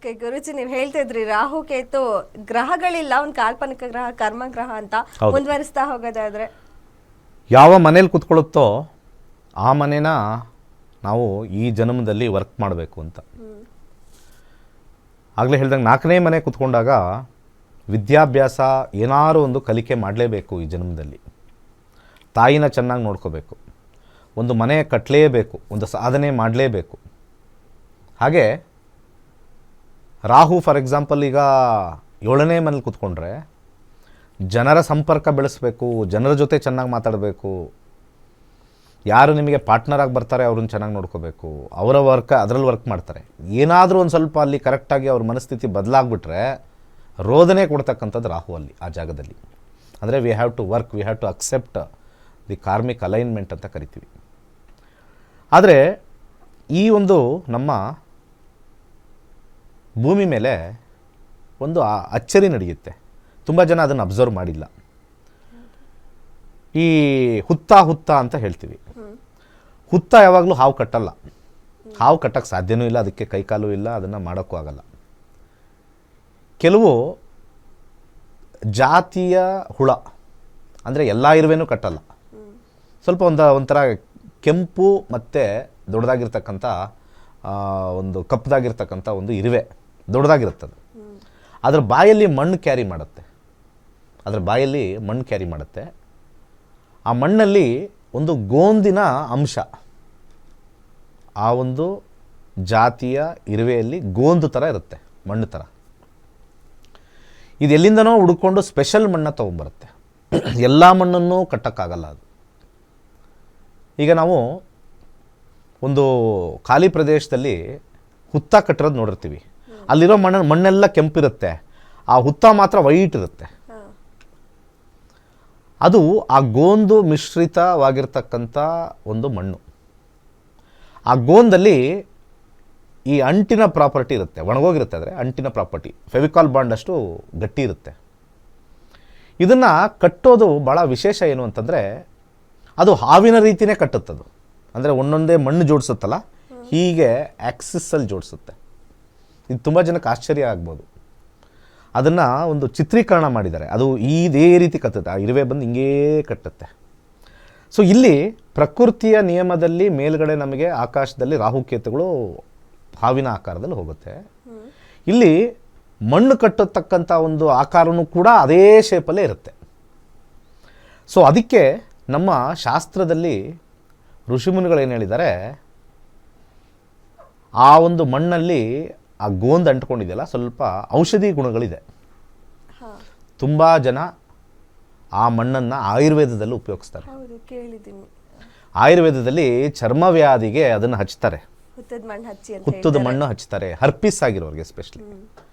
Okay ಗುರುಜಿ ನೀವು ಹೇಳ್ತಿದ್ರಿ ರಾಹು ಕೇತು ಗ್ರಹಗಳಿಲ್ಲ ಒಂದು ಕಾಲ್ಪನಿಕ ಗ್ರಹ ಕರ್ಮ ಗ್ರಹ ಅಂತ ಹೌದು. ಮುಂದುವರಿಸ್ತಾ ಹೋಗೋದಾದ್ರೆ? ಯಾವ ಮನೇಲಿ ಕುತ್ಕೊಳ್ಳುತ್ತೋ ಆ ಮನೇನ ನಾವು ಈ ಜನ್ಮದಲ್ಲಿ ವರ್ಕ್ ಮಾಡಬೇಕು ಅಂತ. ಆಗಲೇ ಹೇಳ್ದಂಗೆ ನಾಲ್ಕನೇ ಮನೆ ಕುತ್ಕೊಂಡಾಗ ವಿದ್ಯಾಭ್ಯಾಸ ಏನಾರು ಒಂದು ಕಲಿಕೆ ಮಾಡಲೇಬೇಕು ಈ ಜನ್ಮದಲ್ಲಿ. ತಾಯಿನ ಚೆನ್ನಾಗಿ ನೋಡ್ಕೋಬೇಕು. ಒಂದು ಮನೆ ಕಟ್ಟಲೇಬೇಕು ಒಂದು ಸಾಧನೆ ಮಾಡಲೇಬೇಕು. ಹಾಗೆ ರಾಹು ಫಾರ್ ಎಕ್ಸಾಂಪಲ್ ಈಗ ಏಳನೇ ಮನೇಲಿ ಕೂತ್ಕೊಂಡ್ರೆ ಜನರ ಸಂಪರ್ಕ ಬೆಳೆಸಬೇಕು, ಜನರ ಜೊತೆ ಚೆನ್ನಾಗಿ ಮಾತಾಡಬೇಕು. ಯಾರು ನಿಮಗೆ ಪಾರ್ಟ್ನರ್ ಆಗಿ ಬರ್ತಾರೆ, ಅವ್ರನ್ನ ಚೆನ್ನಾಗಿ ನೋಡ್ಕೋಬೇಕು. ಅವರ ವರ್ಕ್ ಅದರಲ್ಲಿ ವರ್ಕ್ ಮಾಡ್ತಾರೆ. ಏನಾದರೂ ಒಂದು ಸ್ವಲ್ಪ ಅಲ್ಲಿ ಕರೆಕ್ಟಾಗಿ ಅವ್ರ ಮನಸ್ಥಿತಿ ಬದಲಾಗ್ಬಿಟ್ರೆ ರೋದನೆ ಕೊಡ್ತಕ್ಕಂಥದ್ದು ರಾಹು ಅಲ್ಲಿ, ಆ ಜಾಗದಲ್ಲಿ. ಅಂದರೆ we have to work we have to accept the karmic alignment ಅಂತ ಕರಿತೀವಿ. ಆದರೆ ಈ ಒಂದು ನಮ್ಮ ಭೂಮಿ ಮೇಲೆ ಒಂದು ಅಚ್ಚರಿ ನಡೆಯುತ್ತೆ. ತುಂಬ ಜನ ಅದನ್ನು ಅಬ್ಸರ್ವ್ ಮಾಡಿಲ್ಲ. ಈ ಹುತ್ತ ಹುತ್ತ ಅಂತ ಹೇಳ್ತೀವಿ. ಹುತ್ತ ಯಾವಾಗಲೂ ಹಾವು ಕಟ್ಟಲ್ಲ. ಹಾವು ಕಟ್ಟಕ್ಕೆ ಸಾಧ್ಯನೂ ಇಲ್ಲ, ಅದಕ್ಕೆ ಕೈಕಾಲು ಇಲ್ಲ, ಅದನ್ನು ಮಾಡೋಕ್ಕೂ ಆಗಲ್ಲ. ಕೆಲವು ಜಾತಿಯ ಹುಳ, ಅಂದರೆ ಎಲ್ಲ ಇರುವೆನೂ ಕಟ್ಟಲ್ಲ. ಸ್ವಲ್ಪ ಒಂದು, ಒಂಥರ ಕೆಂಪು ಮತ್ತು ದೊಡ್ಡದಾಗಿರ್ತಕ್ಕಂಥ ಒಂದು ಕಪ್ಪದಾಗಿರ್ತಕ್ಕಂಥ ಒಂದು ಇರುವೆ. ದೊಡ್ಡದಾಗಿರುತ್ತದು. ಅದ್ರ ಬಾಯಲ್ಲಿ ಮಣ್ಣು ಕ್ಯಾರಿ ಮಾಡುತ್ತೆ. ಅದ್ರ ಬಾಯಲ್ಲಿ ಮಣ್ಣು ಕ್ಯಾರಿ ಮಾಡುತ್ತೆ. ಆ ಮಣ್ಣಲ್ಲಿ ಒಂದು ಗೋಂದಿನ ಅಂಶ. ಆ ಒಂದು ಜಾತಿಯ ಇರುವೆಯಲ್ಲಿ ಗೋಂದು ಥರ ಇರುತ್ತೆ, ಮಣ್ಣು ಥರ ಇದು ಎಲ್ಲಿಂದನೋ ಹುಡ್ಕೊಂಡು ಸ್ಪೆಷಲ್ ಮಣ್ಣನ್ನು ತೊಗೊಂಬರುತ್ತೆ ಎಲ್ಲ ಮಣ್ಣನ್ನು ಕಟ್ಟೋಕ್ಕಾಗಲ್ಲ ಅದು. ಈಗ ನಾವು ಒಂದು ಖಾಲಿ ಪ್ರದೇಶದಲ್ಲಿ ಹುತ್ತ ಕಟ್ಟಿರೋದು ನೋಡಿರ್ತೀವಿ. ಅಲ್ಲಿರೋ ಮಣ್ಣ ಮಣ್ಣೆಲ್ಲ ಕೆಂಪಿರುತ್ತೆ. ಆ ಹುತ್ತ ಮಾತ್ರ ವೈಟ್ ಇರುತ್ತೆ. ಅದು ಆ ಗೋಂದು ಮಿಶ್ರಿತವಾಗಿರ್ತಕ್ಕಂಥ ಒಂದು ಮಣ್ಣು. ಆ ಗೋಂದಲ್ಲಿ ಈ ಅಂಟಿನ ಪ್ರಾಪರ್ಟಿ ಇರುತ್ತೆ. ಒಣಗೋಗಿರುತ್ತೆ ಅಂದರೆ ಅಂಟಿನ ಪ್ರಾಪರ್ಟಿ. ಫೆವಿಕಾಲ್ ಬಾಂಡ್ ಅಷ್ಟು ಗಟ್ಟಿ ಇರುತ್ತೆ. ಇದನ್ನು ಕಟ್ಟೋದು ಭಾಳ ವಿಶೇಷ ಏನು ಅಂತಂದರೆ ಅದು ಹಾವಿನ ರೀತಿಯೇ ಕಟ್ಟುತ್ತದು. ಅಂದರೆ ಒಂದೊಂದೇ ಮಣ್ಣು ಜೋಡಿಸುತ್ತಲ್ಲ ಹೀಗೆ ಆ್ಯಕ್ಸಿಸ್ಸಲ್ಲಿ ಜೋಡಿಸುತ್ತೆ. ಇದು ತುಂಬ ಜನಕ್ಕೆ ಆಶ್ಚರ್ಯ ಆಗ್ಬೋದು. ಅದನ್ನು ಒಂದು ಚಿತ್ರೀಕರಣ ಮಾಡಿದ್ದಾರೆ. ಅದು ಇದೇ ರೀತಿ ಕತ್ತುತ್ತೆ. ಆ ಇರುವೆ ಬಂದು ಹಿಂಗೇ ಕಟ್ಟುತ್ತೆ. ಸೊ ಇಲ್ಲಿ ಪ್ರಕೃತಿಯ ನಿಯಮದಲ್ಲಿ ಮೇಲ್ಗಡೆ ನಮಗೆ ಆಕಾಶದಲ್ಲಿ ರಾಹುಕೇತುಗಳು ಹಾವಿನ ಆಕಾರದಲ್ಲಿ ಹೋಗುತ್ತೆ. ಇಲ್ಲಿ ಮಣ್ಣು ಕಟ್ಟತಕ್ಕಂಥ ಒಂದು ಆಕಾರವೂ ಕೂಡ ಅದೇ ಶೇಪಲ್ಲೇ ಇರುತ್ತೆ. ಸೊ ಅದಕ್ಕೆ ನಮ್ಮ ಶಾಸ್ತ್ರದಲ್ಲಿ ಋಷಿಮುನಿಗಳು ಏನು ಹೇಳಿದ್ದಾರೆ? ಆ ಒಂದು ಮಣ್ಣಲ್ಲಿ ಆ ಗೋಂದ್ ಅಂಟ್ಕೊಂಡಿದೆಯಲ್ಲ ಸ್ವಲ್ಪ ಔಷಧಿ ಗುಣಗಳಿದೆ. ತುಂಬ ಜನ ಆ ಮಣ್ಣನ್ನು ಆಯುರ್ವೇದದಲ್ಲಿ ಉಪಯೋಗಿಸ್ತಾರೆ. ಹೌದು ಕೇಳಿದ್ದೀನಿ. ಆಯುರ್ವೇದದಲ್ಲಿ ಚರ್ಮವ್ಯಾಧಿಗೆ ಅದನ್ನು ಹಚ್ತಾರೆ. ಹುತ್ತದ ಮಣ್ಣು ಹಚ್ಚಿ ಅಂತ ಹುತ್ತದ ಮಣ್ಣು ಹಚ್ತಾರೆ ಹರ್ಪಿಸ್ ಆಗಿರೋರಿಗೆ ಎಸ್ಪೆಷಲಿ